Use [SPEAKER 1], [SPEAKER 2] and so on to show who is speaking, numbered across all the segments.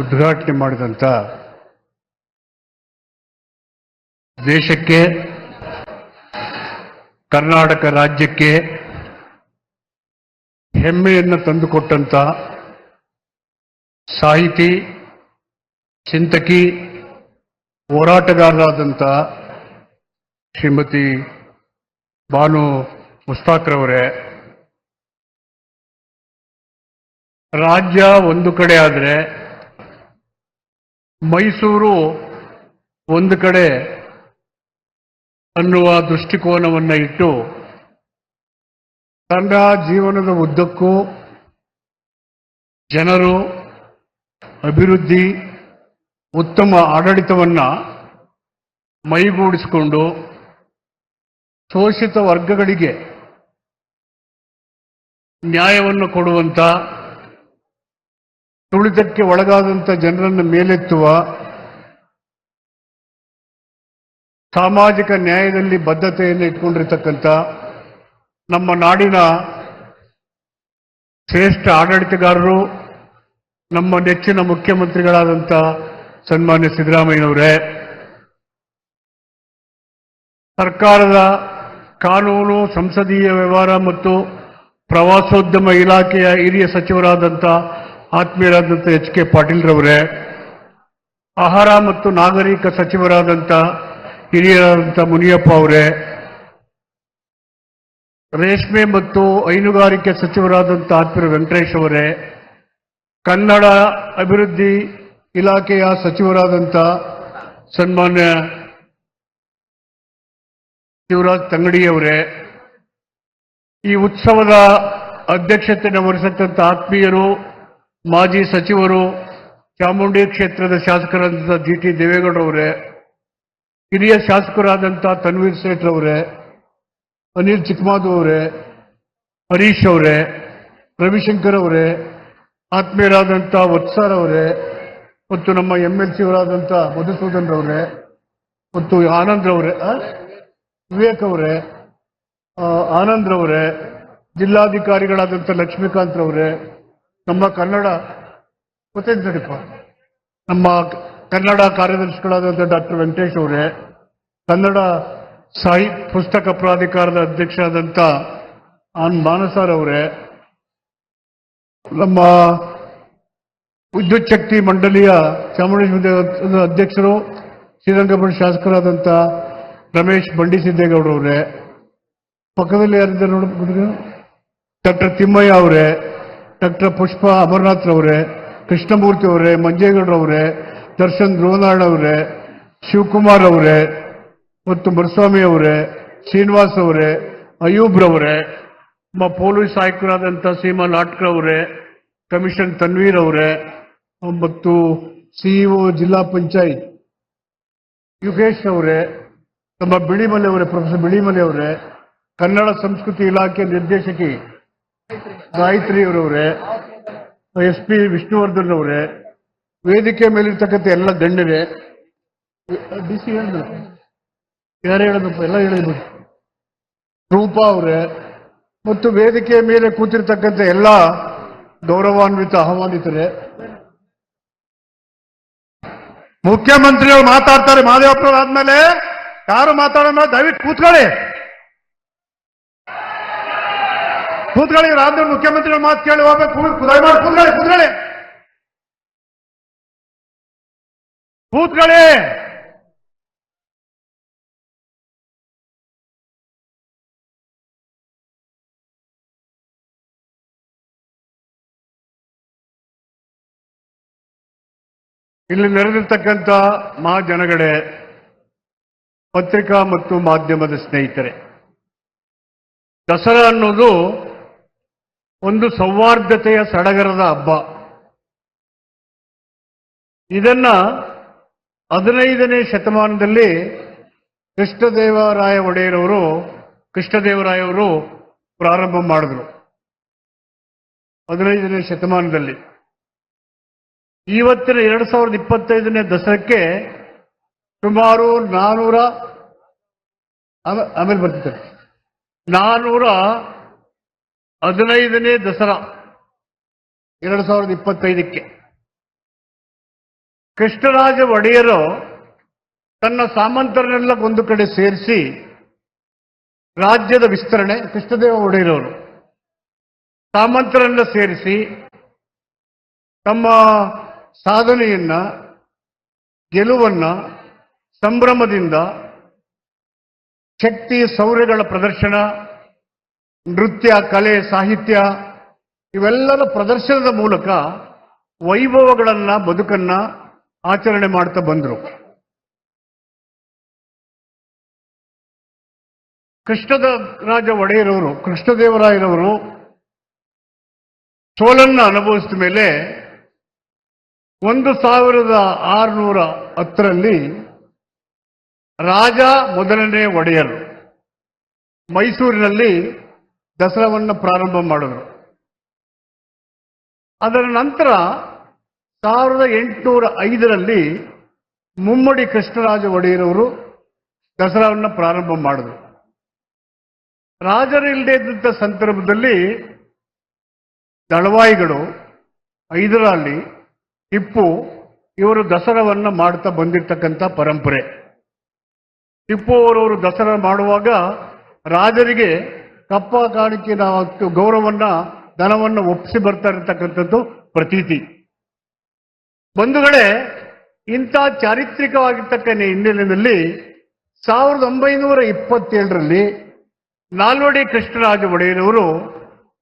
[SPEAKER 1] ಉದ್ಘಾಟನೆ ಮಾಡಿದಂಥ ದೇಶಕ್ಕೆ, ಕರ್ನಾಟಕ ರಾಜ್ಯಕ್ಕೆ ಹೆಮ್ಮೆಯನ್ನು ತಂದುಕೊಟ್ಟಂತ ಸಾಹಿತಿ, ಚಿಂತಕಿ ಹೋರಾಟಗಾರರಾದಂಥ ಶ್ರೀಮತಿ ಬಾನು ಮುಸ್ತಾಕ್ರವರೇ, ರಾಜ್ಯ ಒಂದು ಕಡೆ ಆದರೆ ಮೈಸೂರು ಒಂದು ಕಡೆ ಅನ್ನುವ ದೃಷ್ಟಿಕೋನವನ್ನು ಇಟ್ಟು ತನ್ನ ಜೀವನದ ಉದ್ದಕ್ಕೂ ಜನರು ಅಭಿವೃದ್ಧಿ, ಉತ್ತಮ ಆಡಳಿತವನ್ನು ಮೈಗೂಡಿಸಿಕೊಂಡು ಶೋಷಿತ ವರ್ಗಗಳಿಗೆ ನ್ಯಾಯವನ್ನು ಕೊಡುವಂತ ತುಳಿತಕ್ಕೆ ಒಳಗಾದಂಥ ಜನರನ್ನು ಮೇಲೆತ್ತುವ ಸಾಮಾಜಿಕ ನ್ಯಾಯದಲ್ಲಿ ಬದ್ಧತೆಯನ್ನು ಇಟ್ಕೊಂಡಿರ್ತಕ್ಕಂಥ ನಮ್ಮ ನಾಡಿನ ಶ್ರೇಷ್ಠ ಆಡಳಿತಗಾರರು, ನಮ್ಮ ನೆಚ್ಚಿನ ಮುಖ್ಯಮಂತ್ರಿಗಳಾದಂಥ ಸನ್ಮಾನ್ಯ ಸಿದ್ದರಾಮಯ್ಯನವರೇ, ಸರ್ಕಾರದ ಕಾನೂನು, ಸಂಸದೀಯ ವ್ಯವಹಾರ ಮತ್ತು ಪ್ರವಾಸೋದ್ಯಮ ಇಲಾಖೆಯ ಹಿರಿಯ ಸಚಿವರಾದಂಥ ಆತ್ಮೀಯರಾದಂಥ ಎಚ್ ಕೆ ಪಾಟೀಲ್ರವರೇ, ಆಹಾರ ಮತ್ತು ನಾಗರಿಕ ಸಚಿವರಾದಂಥ ಹಿರಿಯರಾದಂಥ ಮುನಿಯಪ್ಪ ಅವರೇ, ರೇಷ್ಮೆ ಮತ್ತು ಹೈನುಗಾರಿಕೆ ಸಚಿವರಾದಂಥ ಆತ್ಮೀಯ ವೆಂಕಟೇಶ್ ಅವರೇ, ಕನ್ನಡ ಅಭಿವೃದ್ಧಿ ಇಲಾಖೆಯ ಸಚಿವರಾದಂಥ ಸನ್ಮಾನ್ಯ ಶಿವರಾಜ್ ತಂಗಡಿಯವರೇ ಈ ಉತ್ಸವದ ಅಧ್ಯಕ್ಷತೆಯನ್ನು ವಹಿಸತಕ್ಕಂಥ ಆತ್ಮೀಯರು ಮಾಜಿ ಸಚಿವರು ಚಾಮುಂಡಿ ಕ್ಷೇತ್ರದ ಶಾಸಕರಾದಂಥ ಜಿ ಟಿ ದೇವೇಗೌಡರವರೇ, ಹಿರಿಯ ಶಾಸಕರಾದಂಥ ತನ್ವೀರ್ ಸೇಠ್ ಅವರೇ ಅನಿಲ್ ಚಿಕ್ಕಮಾದು ಅವರೇ, ಹರೀಶ್ ಅವರೇ, ರವಿಶಂಕರ್ ಅವರೇ, ಆತ್ಮೀಯರಾದಂಥ ವತ್ಸಾರ್ ಅವರೇ, ಮತ್ತು ನಮ್ಮ ಎಂ ಎಲ್ ಸಿಯವರಾದಂಥ ಮಧುಸೂದನ್ ರವರೇ, ಮತ್ತು ಆನಂದ್ ರವರೇ? ವಿವೇಕ್ ಅವರೇ ಆನಂದ್ ರವರೇ, ಜಿಲ್ಲಾಧಿಕಾರಿಗಳಾದಂಥ ಲಕ್ಷ್ಮೀಕಾಂತ್ ರವರೇ ನಮ್ಮ ಕನ್ನಡ ಗೊತ್ತೇನ್ಸರಿಪ್ಪ ನಮ್ಮ ಕನ್ನಡ ಕಾರ್ಯದರ್ಶಿಗಳಾದಂಥ ಡಾಕ್ಟರ್ ವೆಂಕಟೇಶ್ ಅವರೇ, ಕನ್ನಡ ಸಾಹಿ, ಪುಸ್ತಕ ಪ್ರಾಧಿಕಾರದ ಅಧ್ಯಕ್ಷರಾದಂಥ ಆನ್ ಮಾನಸಾರ್ ಅವರೇ, ನಮ್ಮ ವಿದ್ಯುತ್ ಶಕ್ತಿ ಮಂಡಳಿಯ ಚಾಮುಂಡೇಶ್ವರಿ ಅಧ್ಯಕ್ಷರು, ಶ್ರೀರಂಗಪಟ್ಟಣ ಶಾಸಕರಾದಂಥ ರಮೇಶ್ ಬಂಡಿ ಸಿದ್ದೇಗೌಡರವರೇ ಪಕ್ಕದಲ್ಲಿ ಯಾರಿದ್ದಾರೆ ನೋಡಬಹುದು ಡಾಕ್ಟರ್ ತಿಮ್ಮಯ್ಯ ಅವರೇ ಡಾಕ್ಟರ್ ಪುಷ್ಪ ಅಮರನಾಥ್ ರವರೇ, ಕೃಷ್ಣಮೂರ್ತಿ ಅವರೇ ಮಂಜೇಗೌಡರವರೇ ದರ್ಶನ್ ಧ್ರುವನಾರಾಯಣ ಅವರೇ, ಶಿವಕುಮಾರ್ ಅವರೇ, ಮತ್ತು ಮುರುಸ್ವಾಮಿ ಅವರೇ, ಶ್ರೀನಿವಾಸ್ ಅವರೇ ಅಯೂಬ್ರವರೇ ನಮ್ಮ ಪೊಲೀಸ್ ಆಯುಕ್ತರಾದಂಥ ಸೀಮಾ ಲಾಟ್ಕರ್ ಅವರೇ ಕಮಿಷನ್ ತನ್ವೀರ್ ಅವರೇ ಮತ್ತು ಸಿಇಒ ಜಿಲ್ಲಾ ಪಂಚಾಯತ್, ಯುಗೇಶ್ ಅವರೇ ನಮ್ಮ ಬಿಳಿಮಲೆ ಅವರೇ, ಪ್ರೊಫೆಸರ್ ಬಿಳಿಮಲೆ ಅವರೇ, ಕನ್ನಡ ಸಂಸ್ಕೃತಿ ಇಲಾಖೆ ನಿರ್ದೇಶಕಿ ಗಾಯತ್ರಿ ಅವರವರೇ ಎಸ್ ಪಿ ವಿಷ್ಣುವರ್ಧನ್ ಅವರೇ ವೇದಿಕೆ ಮೇಲಿರ್ತಕ್ಕಂಥ ಎಲ್ಲ ಗಣ್ಯರೇ, ಡಿ ಸಿ ಹೇಳಿದ್ರು. ಯಾರು ಹೇಳೋದಪ್ಪ ಎಲ್ಲ ಹೇಳಿದ್ರು. ರೂಪಾ ಅವರೇ, ಮತ್ತು ವೇದಿಕೆಯ ಮೇಲೆ ಕೂತಿರ್ತಕ್ಕಂಥ ಎಲ್ಲ ಗೌರವಾನ್ವಿತ ಆಹ್ವಾನಿತರೇ. ಮುಖ್ಯಮಂತ್ರಿಗಳು ಮಾತಾಡ್ತಾರೆ ಮಾದೇವಪ್ಪ ಆದ್ಮೇಲೆ, ಯಾರು ಮಾತಾಡೋಣ ದಯವಿಟ್ಟು ಕೂತ್ಕೊಳ್ಳಿ. ಕೂತ್ಕೊಳ್ಳಿ ರಾಜ್ಯ ಮುಖ್ಯಮಂತ್ರಿಗಳ ಮಾತು ಕೇಳಿ ಹೋಗ್ಬೇಕು. ಕುದಾಯಿ ಮಾಡಿ ಕೂತ್ಕೊಳ್ಳಿ ಕೂತ್ಕೊಳ್ಳಿ. ಕೂತ್ಕೊಳ್ಳಿ. ಇಲ್ಲಿ ನೆರೆದಿರ್ತಕ್ಕಂಥ ಮಹಾಜನಗಳೇ ಪತ್ರಿಕಾ ಮತ್ತು ಮಾಧ್ಯಮದ ಸ್ನೇಹಿತರೆ, ದಸರಾ ಅನ್ನೋದು ಒಂದು ಸೌಹಾರ್ದತೆಯ ಸಡಗರದ ಹಬ್ಬ. ಇದನ್ನ ಹದಿನೈದನೇ ಶತಮಾನದಲ್ಲಿ ಕೃಷ್ಣದೇವರಾಯ ಒಡೆಯರವರು, ಕೃಷ್ಣದೇವರಾಯವರು ಪ್ರಾರಂಭ ಮಾಡಿದ್ರು. ಹದಿನೈದನೇ ಶತಮಾನದಲ್ಲಿ. ಇವತ್ತಿನ ಎರಡು ಸಾವಿರದ ಇಪ್ಪತ್ತೈದನೇ ದಸರಕ್ಕೆ ಸುಮಾರು ನಾನೂರ, ಆಮೇ- ಆಮೇಲೆ ಬರ್ತಿದ್ದಾರೆ. ನಾನೂರ ಹದಿನೈದನೇ ದಸರಾ, ಎರಡು ಸಾವಿರದ ಇಪ್ಪತ್ತೈದಕ್ಕೆ.
[SPEAKER 2] ಕೃಷ್ಣರಾಜ ಒಡೆಯರು ತನ್ನ ಸಾಮಂತರನ್ನೆಲ್ಲ ಒಂದು ಕಡೆ ಸೇರಿಸಿ ರಾಜ್ಯದ ವಿಸ್ತರಣೆ, ಕೃಷ್ಣದೇವ ಒಡೆಯರವರು ಸಾಮಂತರನ್ನ ಸೇರಿಸಿ ತಮ್ಮ ಸಾಧನೆಯನ್ನ, ಗೆಲುವನ್ನ, ಸಂಭ್ರಮದಿಂದ ಶಕ್ತಿ ಸೌರ್ಯಗಳ ಪ್ರದರ್ಶನ ನೃತ್ಯ, ಕಲೆ, ಸಾಹಿತ್ಯ ಇವೆಲ್ಲರ ಪ್ರದರ್ಶನದ ಮೂಲಕ ವೈಭವಗಳನ್ನ, ಬದುಕನ್ನ ಆಚರಣೆ ಮಾಡ್ತಾ ಬಂದರು. ಕೃಷ್ಣದ ರಾಜ ಒಡೆಯರವರು, ಕೃಷ್ಣದೇವರಾಯರವರು ಸೋಲನ್ನ ಅನುಭವಿಸಿದ ಮೇಲೆ ಒಂದು ಸಾವಿರದ ಆರುನೂರ ಹತ್ತರಲ್ಲಿ ರಾಜ ಮೊದಲನೇ ಒಡೆಯರು. ಮೈಸೂರಿನಲ್ಲಿ ದಸರಾವನ್ನು ಪ್ರಾರಂಭ ಮಾಡಿದರು. ಅದರ ನಂತರ ಸಾವಿರದ ಎಂಟುನೂರ ಐದರಲ್ಲಿ ಮುಮ್ಮಡಿ ಕೃಷ್ಣರಾಜ ಒಡೆಯರವರು ದಸರಾವನ್ನು ಪ್ರಾರಂಭ ಮಾಡಿದರು. ರಾಜರಿಲ್ಲದೆ ಇದ್ದಂಥ ಸಂದರ್ಭದಲ್ಲಿ ದಳವಾಯಿಗಳು, ಐದರಲ್ಲಿ ಟಿಪ್ಪು, ಇವರು ದಸರಾವನ್ನು ಮಾಡ್ತಾ ಬಂದಿರತಕ್ಕಂಥ ಪರಂಪರೆ. ಟಿಪ್ಪು ಅವರವರು ದಸರಾ ಮಾಡುವಾಗ ರಾಜರಿಗೆ ಕಪ್ಪ ಕಾಣಿಕೆ ನಾವು ಗೌರವನ್ನ, ಧನವನ್ನು ಒಪ್ಪಿಸಿ ಬರ್ತಾ ಇರತಕ್ಕಂಥದ್ದು ಪ್ರತೀತಿ. ಬಂಧುಗಳೇ, ಇಂಥ ಚಾರಿತ್ರಿಕವಾಗಿರ್ತಕ್ಕ ಹಿನ್ನೆಲೆಯಲ್ಲಿ ಸಾವಿರದ ಒಂಬೈನೂರ ಇಪ್ಪತ್ತೇಳರಲ್ಲಿ ನಾಲ್ವಡಿ ಕೃಷ್ಣರಾಜ ಒಡೆಯರವರು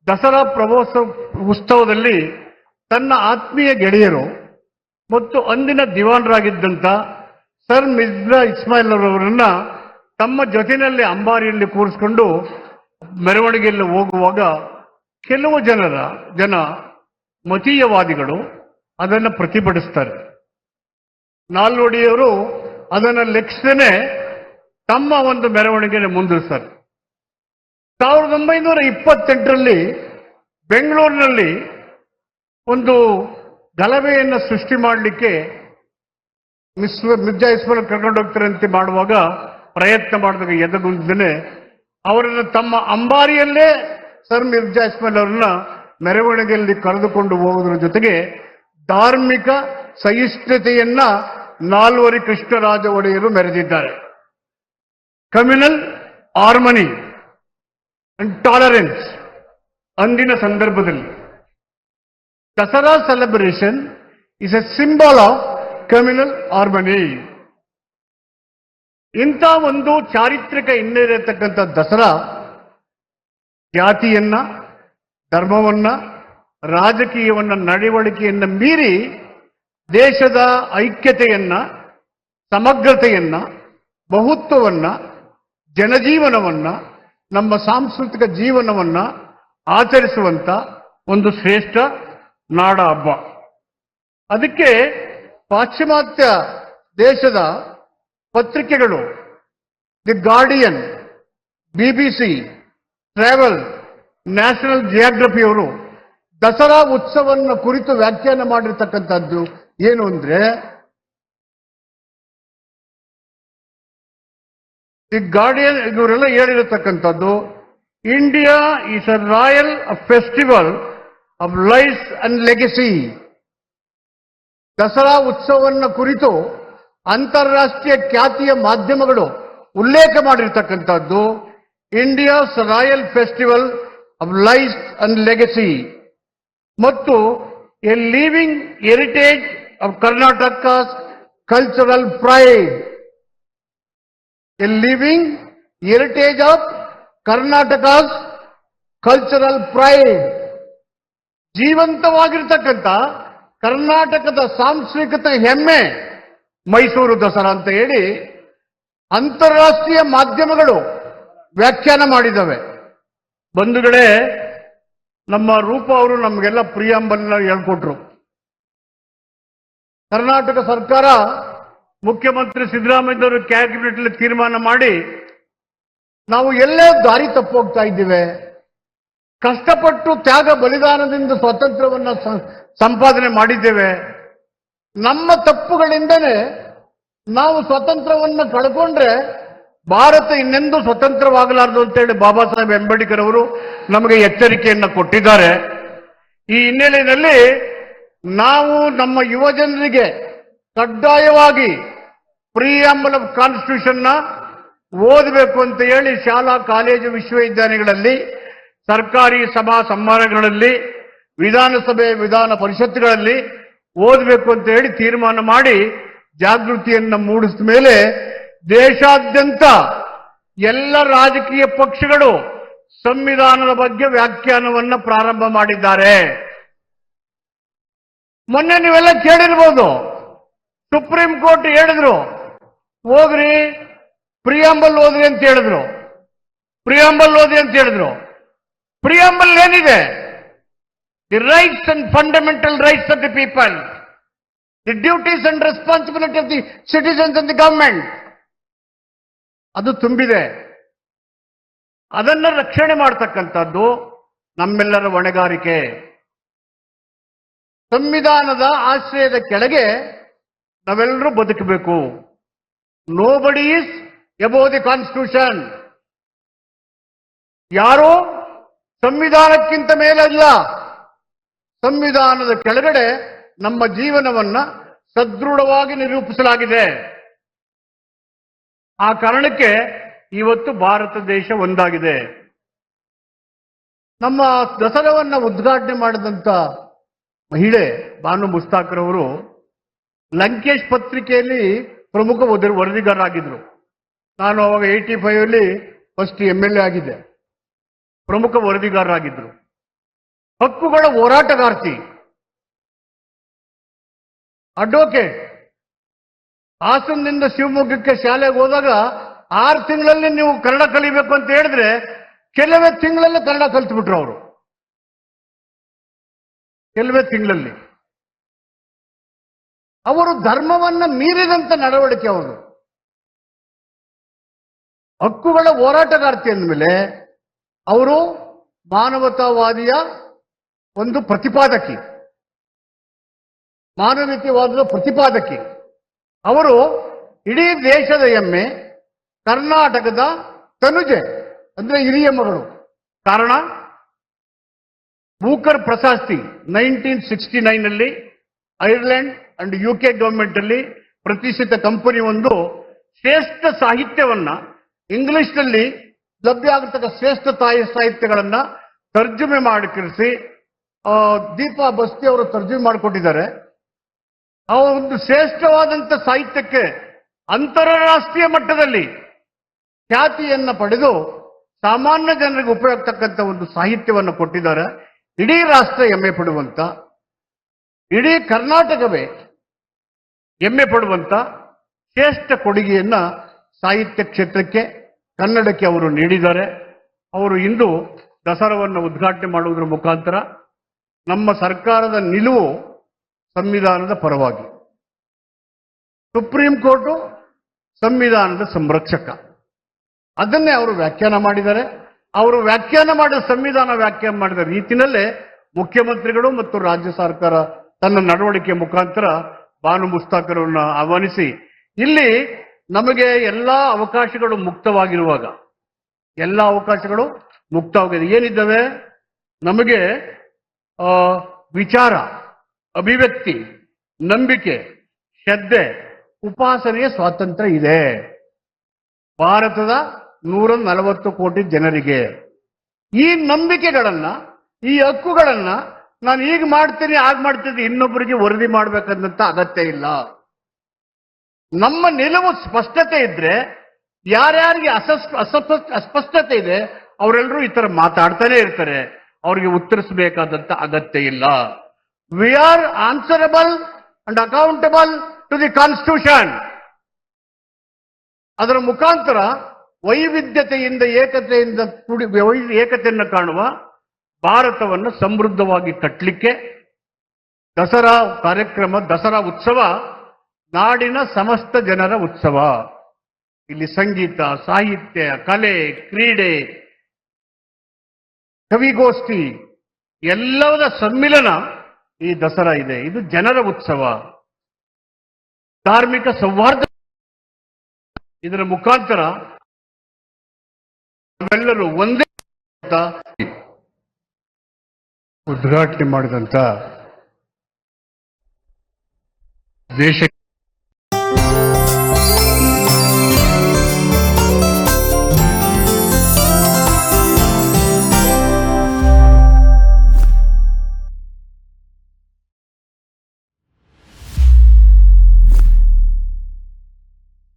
[SPEAKER 2] ದಸರಾ ಪ್ರವಾಸ ಉತ್ಸವದಲ್ಲಿ ತನ್ನ ಆತ್ಮೀಯ ಗೆಳೆಯರು ಮತ್ತು ಅಂದಿನ ದಿವಾನರಾಗಿದ್ದಂಥ ಸರ್ ಮಿರ್ಜಾ ಇಸ್ಮಾಯಿಲ್ ಅವರನ್ನ ತಮ್ಮ ಜೊತೆಯಲ್ಲಿ ಅಂಬಾರಿಯಲ್ಲಿ ಕೂರಿಸ್ಕೊಂಡು ಮೆರವಣಿಗೆಯಲ್ಲಿ ಹೋಗುವಾಗ ಕೆಲವು ಜನರ, ಜನ ಮತೀಯವಾದಿಗಳು ಅದನ್ನು ಪ್ರತಿಭಟಿಸ್ತಾರೆ. ನಾಲ್ವಡಿಯವರು ಅದನ್ನು ಲೆಕ್ಕಿಸದೇ ತಮ್ಮ ಒಂದು ಮೆರವಣಿಗೆಯನ್ನು ಮುಂದುವರಿಸ್ತಾರೆ ಸಾವಿರದ ಒಂಬೈನೂರ ಇಪ್ಪತ್ತೆಂಟರಲ್ಲಿ ಬೆಂಗಳೂರಿನಲ್ಲಿ ಒಂದು ಗಲಭೆಯನ್ನು ಸೃಷ್ಟಿ ಮಾಡಲಿಕ್ಕೆ ಮಿಸ್, ಮಿರ್ಜಾ ಕರ್ಕೊಂಡು ಅಂತ ಮಾಡುವಾಗ ಪ್ರಯತ್ನ ಮಾಡಿದಾಗ ಎದಗುಂದನೆ ಅವರನ್ನು ತಮ್ಮ ಅಂಬಾರಿಯಲ್ಲೇ ಸರ್ ಮಿರ್ಜಾ ಇಸ್ಮಾಲ್ ಅವರನ್ನ ಮೆರವಣಿಗೆಯಲ್ಲಿ ಕರೆದುಕೊಂಡು ಹೋಗೋದ್ರ ಜೊತೆಗೆ ಧಾರ್ಮಿಕ ಸಹಿಷ್ಣುತೆಯನ್ನ ನಾಲ್ವರಿ ಕೃಷ್ಣರಾಜ ಒಡೆಯರು ಮೆರೆದಿದ್ದಾರೆ ಕಮ್ಯುನಲ್ ಹಾರ್ಮನಿ ಅಂಡ್ ಟಾಲರೆನ್ಸ್ ಅಂದಿನ ಸಂದರ್ಭದಲ್ಲಿ Dasara celebration is a symbol of communal harmony ಇಂಥ ಒಂದು ಚಾರಿತ್ರಿಕ ಹಿನ್ನೆಲೆ ಇರತಕ್ಕಂಥ ದಸರಾ ಜಾತಿಯನ್ನ, ಧರ್ಮವನ್ನ, ರಾಜಕೀಯವನ್ನ, ನಡವಳಿಕೆಯನ್ನ ಮೀರಿ ದೇಶದ ಐಕ್ಯತೆಯನ್ನ, ಸಮಗ್ರತೆಯನ್ನ ಬಹುತ್ವವನ್ನ ಜನಜೀವನವನ್ನ, ನಮ್ಮ ಸಾಂಸ್ಕೃತಿಕ ಜೀವನವನ್ನ ಆಚರಿಸುವಂತ ಒಂದು ಶ್ರೇಷ್ಠ ನಾಡ ಹಬ್ಬ ಅದಕ್ಕೆ ಪಾಶ್ಚಿಮಾತ್ಯ ದೇಶದ ಪತ್ರಿಕೆಗಳು the Guardian BBC travel National ಜಿಯಾಗ್ರಫಿಯವರು Dasara ಉತ್ಸವವನ್ನು ಕುರಿತು ವ್ಯಾಖ್ಯಾನ ಮಾಡಿರ್ತಕ್ಕಂಥದ್ದು ಏನು ಅಂದ್ರೆ ದಿ ಗಾರ್ಡಿಯನ್ ಇವರೆಲ್ಲ ಹೇಳಿರತಕ್ಕಂಥದ್ದು India is a royal festival of life and legacy Dasara ಉತ್ಸವವನ್ನು ಕುರಿತು ಅಂತಾರಾಷ್ಟ್ರೀಯ ಖ್ಯಾತಿಯ ಮಾಧ್ಯಮಗಳು ಉಲ್ಲೇಖ ಮಾಡಿರ್ತಕ್ಕಂಥದ್ದು India's royal festival of life and legacy ಮತ್ತು a living heritage of Karnataka cultural pride. A living heritage of Karnataka's cultural pride. ಜೀವಂತವಾಗಿರ್ತಕ್ಕಂಥ ಕರ್ನಾಟಕದ ಸಾಂಸ್ಕೃತಿಕ ಹೆಮ್ಮೆ ಮೈಸೂರು ದಸರಾ ಅಂತ ಹೇಳಿ ಅಂತಾರಾಷ್ಟ್ರೀಯ ಮಾಧ್ಯಮಗಳು ವ್ಯಾಖ್ಯಾನ ಮಾಡಿದವೆ ಬಂಧುಗಳೇ, ನಮ್ಮ ರೂಪ ಅವರು ನಮಗೆಲ್ಲ ಪ್ರಿಯಾಂಬಲ್ನ ಹೇಳ್ಕೊಟ್ರು. ಕರ್ನಾಟಕ ಸರ್ಕಾರ ಮುಖ್ಯಮಂತ್ರಿ ಸಿದ್ದರಾಮಯ್ಯವರು ಕ್ಯಾಬಿನೆಟ್ ತೀರ್ಮಾನ ಮಾಡಿ ನಾವು ಎಲ್ಲೇ ದಾರಿ ತಪ್ಪೋಗ್ತಾ ಇದ್ದೇವೆ. ಕಷ್ಟಪಟ್ಟು ತ್ಯಾಗ ಬಲಿದಾನದಿಂದ ಸ್ವಾತಂತ್ರ್ಯವನ್ನು ಸಂಪಾದನೆ ಮಾಡಿದ್ದೇವೆ. ನಮ್ಮ ತಪ್ಪುಗಳಿಂದನೇ ನಾವು ಸ್ವತಂತ್ರವನ್ನು ಕಳ್ಕೊಂಡ್ರೆ ಭಾರತ ಇನ್ನೆಂದೂ ಸ್ವತಂತ್ರವಾಗಲಾರದು ಅಂತೇಳಿ ಬಾಬಾ ಸಾಹೇಬ್ ಅಂಬೇಡ್ಕರ್ ಅವರು ನಮಗೆ ಎಚ್ಚರಿಕೆಯನ್ನು ಕೊಟ್ಟಿದ್ದಾರೆ. ಈ ಹಿನ್ನೆಲೆಯಲ್ಲಿ ನಾವು ನಮ್ಮ ಯುವ ಜನರಿಗೆ ಕಡ್ಡಾಯವಾಗಿ ಪ್ರಿಯಾಂಬಲ್ ಆಫ್ ಕಾನ್ಸ್ಟಿಟ್ಯೂಷನ್ನ ಓದಬೇಕು ಅಂತ ಹೇಳಿ ಶಾಲಾ, ಕಾಲೇಜು ವಿಶ್ವವಿದ್ಯಾಲಯಗಳಲ್ಲಿ ಸರ್ಕಾರಿ ಸಭಾ ಸಮಾರಂಭಗಳಲ್ಲಿ ವಿಧಾನಸಭೆ ವಿಧಾನ ಪರಿಷತ್ಗಳಲ್ಲಿ ಓದಬೇಕು ಅಂತ ಹೇಳಿ ತೀರ್ಮಾನ ಮಾಡಿ ಜಾಗೃತಿಯನ್ನ ಮೂಡಿಸಿದ ಮೇಲೆ ದೇಶಾದ್ಯಂತ ಎಲ್ಲ ರಾಜಕೀಯ ಪಕ್ಷಗಳು ಸಂವಿಧಾನದ ಬಗ್ಗೆ ವ್ಯಾಖ್ಯಾನವನ್ನ ಪ್ರಾರಂಭ ಮಾಡಿದ್ದಾರೆ. ಮೊನ್ನೆ ನೀವೆಲ್ಲ ಕೇಳಿರ್ಬೋದು. ಸುಪ್ರೀಂ ಕೋರ್ಟ್ ಹೇಳಿದ್ರು, ಹೋಗ್ರಿ, ಪ್ರಿಯಾಂಬಲ್ ಓದ್ರಿ ಅಂತ ಹೇಳಿದ್ರು. ಪ್ರಿಯಾಂಬಲ್ ಓದಿ ಅಂತ ಹೇಳಿದ್ರು. ಪ್ರಿಯಾಂಬಲ್ ಏನಿದೆ? The rights and fundamental rights of the people the duties and responsibility of the citizens and the government ಅದು ತುಂಬಿದೆ. ಅದನ್ನ ರಕ್ಷಣೆ ಮಾಡ್ತಕ್ಕಂಥದ್ದು ನಮ್ಮೆಲ್ಲರ ಹೊಣೆಗಾರಿಕೆ. ಸಂವಿಧಾನದ ಆಶ್ರಯದ ಕೆಳಗೆ ನಾವೆಲ್ಲರೂ ಬದುಕಬೇಕು. ನೋ ಬಡಿ ಈಸ್ ಎಬೋ ದಿ ಕಾನ್ಸ್ಟಿಟ್ಯೂಷನ್ ಯಾರು ಸಂವಿಧಾನಕ್ಕಿಂತ ಮೇಲಲ್ಲ. ಸಂವಿಧಾನದ ಕೆಳಗಡೆ ನಮ್ಮ ಜೀವನವನ್ನ ಸದೃಢವಾಗಿ ನಿರೂಪಿಸಲಾಗಿದೆ. ಆ ಕಾರಣಕ್ಕೆ ಇವತ್ತು ಭಾರತ ದೇಶ ಒಂದಾಗಿದೆ. ನಮ್ಮ ದಸರವನ್ನ ಉದ್ಘಾಟನೆ ಮಾಡಿದಂತ ಮಹಿಳೆ ಬಾನು ಮುಸ್ತಾಕರ್ ಅವರು ಲಂಕೇಶ್ ಪತ್ರಿಕೆಯಲ್ಲಿ ಪ್ರಮುಖ ವರದಿಗಾರರಾಗಿದ್ರು. ನಾನು ಅವಾಗ ಏಯ್ಟಿ ಫೈವ್ ಅಲ್ಲಿ ಫಸ್ಟ್ ಎಂ ಎಲ್ ಎ ಆಗಿದ್ದೆ. ಪ್ರಮುಖ ವರದಿಗಾರರಾಗಿದ್ರು. ಹಕ್ಕುಗಳ ಹೋರಾಟಗಾರ್ತಿ ಅಡ್ವೊಕೇಟ್ ಹಾಸನದಿಂದ ಶಿವಮೊಗ್ಗಕ್ಕೆ ಶಾಲೆಗೆ ಹೋದಾಗ ಆರು ತಿಂಗಳಲ್ಲಿ ನೀವು ಕನ್ನಡ ಕಲಿಬೇಕು ಅಂತ ಹೇಳಿದ್ರೆ ಕೆಲವೇ ತಿಂಗಳಲ್ಲಿ ಕನ್ನಡ ಕಲ್ತ್ಬಿಟ್ರು ಅವರು. ಕೆಲವೇ ತಿಂಗಳಲ್ಲಿ. ಅವರು ಧರ್ಮವನ್ನ ಮೀರಿದಂತ ನಡವಳಿಕೆ ಅವರು. ಹಕ್ಕುಗಳ ಹೋರಾಟಗಾರ್ತಿ ಅಂದಮೇಲೆ ಅವರು ಮಾನವತಾವಾದಿಯ ಒಂದು ಪ್ರತಿಪಾದಕಿ. ಮಾನವೀಯವಾದದ ಪ್ರತಿಪಾದಕಿ. ಅವರು ಇಡೀ ದೇಶದ ಹೆಮ್ಮೆ, ಕರ್ನಾಟಕದ ತನುಜೆ, ಅಂದ್ರೆ ಹಿರಿಯ ಮಗಳು. ಕಾರಣ, ಬೂಕರ್ ಪ್ರಶಸ್ತಿ ನೈನ್ಟೀನ್ ಸಿಕ್ಸ್ಟಿ ನೈನ್ ಅಲ್ಲಿ Ireland and U K government ಅಲ್ಲಿ ಪ್ರತಿಷ್ಠಿತ ಕಂಪನಿ ಒಂದು ಶ್ರೇಷ್ಠ ಸಾಹಿತ್ಯವನ್ನ ಇಂಗ್ಲಿಷ್ನಲ್ಲಿ ಲಭ್ಯ ಆಗತಕ್ಕ ಶ್ರೇಷ್ಠ ತಾಯಿ ಸಾಹಿತ್ಯಗಳನ್ನ ತರ್ಜುಮೆ ಮಾಡಿ ಕರೆಸಿ ದೀಪಾ ಬಸ್ತಿ ಅವರು ತರ್ಜುಮೆ ಮಾಡಿಕೊಟ್ಟಿದ್ದಾರೆ ಆ ಒಂದು ಶ್ರೇಷ್ಠವಾದಂತ ಸಾಹಿತ್ಯಕ್ಕೆ ಅಂತಾರಾಷ್ಟ್ರೀಯ ಮಟ್ಟದಲ್ಲಿ ಖ್ಯಾತಿಯನ್ನ ಪಡೆದು ಸಾಮಾನ್ಯ ಜನರಿಗೆ ಉಪಯೋಗತಕ್ಕಂಥ ಒಂದು ಸಾಹಿತ್ಯವನ್ನು ಕೊಟ್ಟಿದ್ದಾರೆ. ಇಡೀ ರಾಷ್ಟ್ರ ಹೆಮ್ಮೆ ಪಡುವಂತ, ಇಡೀ ಕರ್ನಾಟಕವೇ ಹೆಮ್ಮೆ ಪಡುವಂತ ಶ್ರೇಷ್ಠ ಕೊಡುಗೆಯನ್ನ ಸಾಹಿತ್ಯ ಕ್ಷೇತ್ರಕ್ಕೆ ಕನ್ನಡಕ್ಕೆ ಅವರು ನೀಡಿದ್ದಾರೆ. ಅವರು ಇಂದು ದಸರಾವನ್ನು ಉದ್ಘಾಟನೆ ಮಾಡುವುದರ ಮುಖಾಂತರ ನಮ್ಮ ಸರ್ಕಾರದ ನಿಲುವು ಸಂವಿಧಾನದ ಪರವಾಗಿ. ಸುಪ್ರೀಂ ಕೋರ್ಟು ಸಂವಿಧಾನದ ಸಂರಕ್ಷಕ. ಅದನ್ನೇ ಅವರು ವ್ಯಾಖ್ಯಾನ ಮಾಡಿದ್ದಾರೆ. ಅವರು ವ್ಯಾಖ್ಯಾನ ಮಾಡಿದ ಸಂವಿಧಾನ ವ್ಯಾಖ್ಯಾನ ಮಾಡಿದ ರೀತಿಯಲ್ಲೇ ಮುಖ್ಯಮಂತ್ರಿಗಳು ಮತ್ತು ರಾಜ್ಯ ಸರ್ಕಾರ ತನ್ನ ನಡವಳಿಕೆ ಮುಖಾಂತರ ಬಾನು ಮುಸ್ತಾಕರನ್ನ ಆಹ್ವಾನಿಸಿ, ಇಲ್ಲಿ ನಮಗೆ ಎಲ್ಲಾ ಅವಕಾಶಗಳು ಮುಕ್ತವಾಗಿರುವಾಗ, ಎಲ್ಲ ಅವಕಾಶಗಳು ಮುಕ್ತವಾಗಿದೆ. ಏನಿದ್ದಾವೆ? ನಮಗೆ ವಿಚಾರ, ಅಭಿವ್ಯಕ್ತಿ, ನಂಬಿಕೆ, ಶ್ರದ್ಧೆ, ಉಪಾಸನೆಯ ಸ್ವಾತಂತ್ರ್ಯ ಇದೆ. ಭಾರತದ ನೂರ ನಲವತ್ತು ಕೋಟಿ ಜನರಿಗೆ ಈ ನಂಬಿಕೆಗಳನ್ನ, ಈ ಹಕ್ಕುಗಳನ್ನ ನಾನು ಈಗ ಮಾಡ್ತೀನಿ, ಆಗ ಮಾಡ್ತೀನಿ ಇನ್ನೊಬ್ಬರಿಗೆ ವರದಿ ಮಾಡ್ಬೇಕಂತ ಅಗತ್ಯ ಇಲ್ಲ. ನಮ್ಮ ನಿಲುವು ಸ್ಪಷ್ಟತೆ ಇದ್ರೆ, ಯಾರ್ಯಾರಿಗೆ ಅಸ್ಪಷ್ಟತೆ ಇದೆ ಅವರೆಲ್ಲರೂ ಈ ತರ ಮಾತಾಡ್ತಾನೆ ಇರ್ತಾರೆ. ಅವರಿಗೆ ಉತ್ತರಿಸಬೇಕಾದಂತ ಅಗತ್ಯ ಇಲ್ಲ. We are answerable and accountable to the constitution ಅದರ ಮುಖಾಂತರ ವೈವಿಧ್ಯತೆಯಿಂದ ಏಕತೆಯಿಂದ ಕೂಡಿ ಏಕತೆಯನ್ನು ಕಾಣುವ ಭಾರತವನ್ನು ಸಮೃದ್ಧವಾಗಿ ಕಟ್ಟಲಿಕ್ಕೆ ದಸರಾ ಕಾರ್ಯಕ್ರಮ, ದಸರಾ ಉತ್ಸವ ನಾಡಿನ ಸಮಸ್ತ ಜನರ ಉತ್ಸವ. ಇಲ್ಲಿ ಸಂಗೀತ, ಸಾಹಿತ್ಯ, ಕಲೆ, ಕ್ರೀಡೆ ಕವಿಗೋಷ್ಠಿ ಎಲ್ಲವರ ಸಮ್ಮಿಲನ ಈ ದಸರಾ ಇದೆ. ಇದು ಜನರ ಉತ್ಸವ. ಧಾರ್ಮಿಕ ಸೌಹಾರ್ದ ಇದರ ಮುಖಾಂತರ ಎಲ್ಲರೂ ಒಂದೇ ಉದ್ಘಾಟನೆ ಮಾಡಿದಂತ ದೇಶ